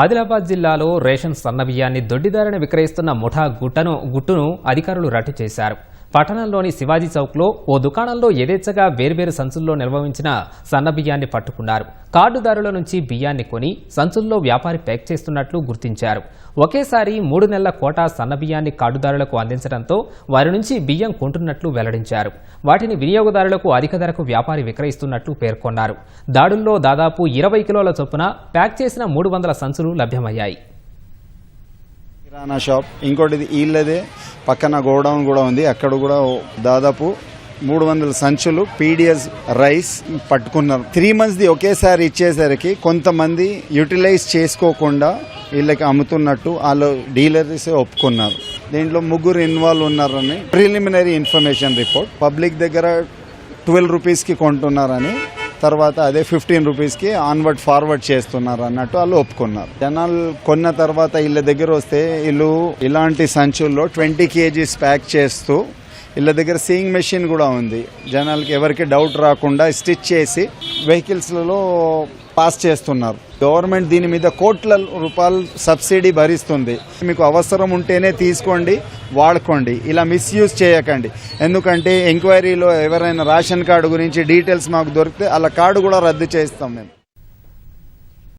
ఆదిలాబాద్ జిల్లాలో రేషన్ సన్నబియ్యాన్ని దొడ్డిదారిన విక్రయిస్తున్న ముఠా గుట్టను గుట్టును అధికారులు రట్టు చేశారు. పట్టణంలోని శివాజీ చౌక్లో ఓ దుకాణంలో యథేచ్ఛగా వేర్వేరు సంచుల్లో నిర్వహించిన సన్నబియ్యాన్ని పట్టుకున్నారు. కార్డుదారుల నుంచి బియ్యాన్ని కొని సంచుల్లో వ్యాపారి ప్యాక్ చేస్తున్నట్లు గుర్తించారు. ఒకేసారి మూడు నెలల కోటా సన్నబియ్యాన్ని కార్డుదారులకు అందించడంతో వారి నుంచి బియ్యం కొంటున్నట్లు వెల్లడించారు. వాటిని వినియోగదారులకు అధిక ధరకు వ్యాపారి విక్రయిస్తున్నట్లు పేర్కొన్నారు. దాడుల్లో దాదాపు ఇరవై కిలోల చొప్పున ప్యాక్ చేసిన మూడు వందల సంచులు లభ్యమయ్యాయి. కిరాణా షాప్. ఇంకోటి వీళ్ళదే పక్కన గోడౌన్ కూడా ఉంది. అక్కడ కూడా దాదాపు మూడు వందల సంచులు పీడిఎస్ రైస్ పట్టుకున్నారు. త్రీ మంత్స్ది ఒకేసారి ఇచ్చేసరికి కొంతమంది యూటిలైజ్ చేసుకోకుండా వీళ్ళకి అమ్ముతున్నట్టు వాళ్ళు డీలర్స్ ఒప్పుకున్నారు. దీంట్లో ముగ్గురు ఇన్వాల్వ్ ఉన్నారని ప్రిలిమినరీ ఇన్ఫర్మేషన్ రిపోర్ట్. పబ్లిక్ దగ్గర ట్వెల్వ్ రూపీస్కి కొంటున్నారని తర్వాత అదే ఫిఫ్టీన్ రూపీస్కి ఆన్వర్డ్ ఫార్వర్డ్ చేస్తున్నారు అన్నట్టు వాళ్ళు ఒప్పుకున్నారు. జనాలు కొన్న తర్వాత వీళ్ళ దగ్గర వస్తే వీళ్ళు ఇలాంటి సంచుల్లో ట్వంటీ కేజీస్ ప్యాక్ చేస్తూ వీళ్ళ దగ్గర సీయింగ్ మెషిన్ కూడా ఉంది. జనాలకి ఎవరికి డౌట్ రాకుండా స్టిచ్ చేసి వెహికల్స్లలో పాస్ చేస్తున్నారు. గవర్నమెంట్ దీని మీద కోట్ల రూపాయలు సబ్సిడీ భరిస్తుంది. మీకు అవసరం ఉంటేనే తీసుకోండి వాడుకోండి. ఇలా మిస్యూజ్ చేయకండి. ఎందుకంటే ఎంక్వైరీలో ఎవరైనా రేషన్ కార్డు గురించి డీటెయిల్స్ మాకు దొరికితే అలా కార్డు కూడా రద్దు చేస్తాం మేము.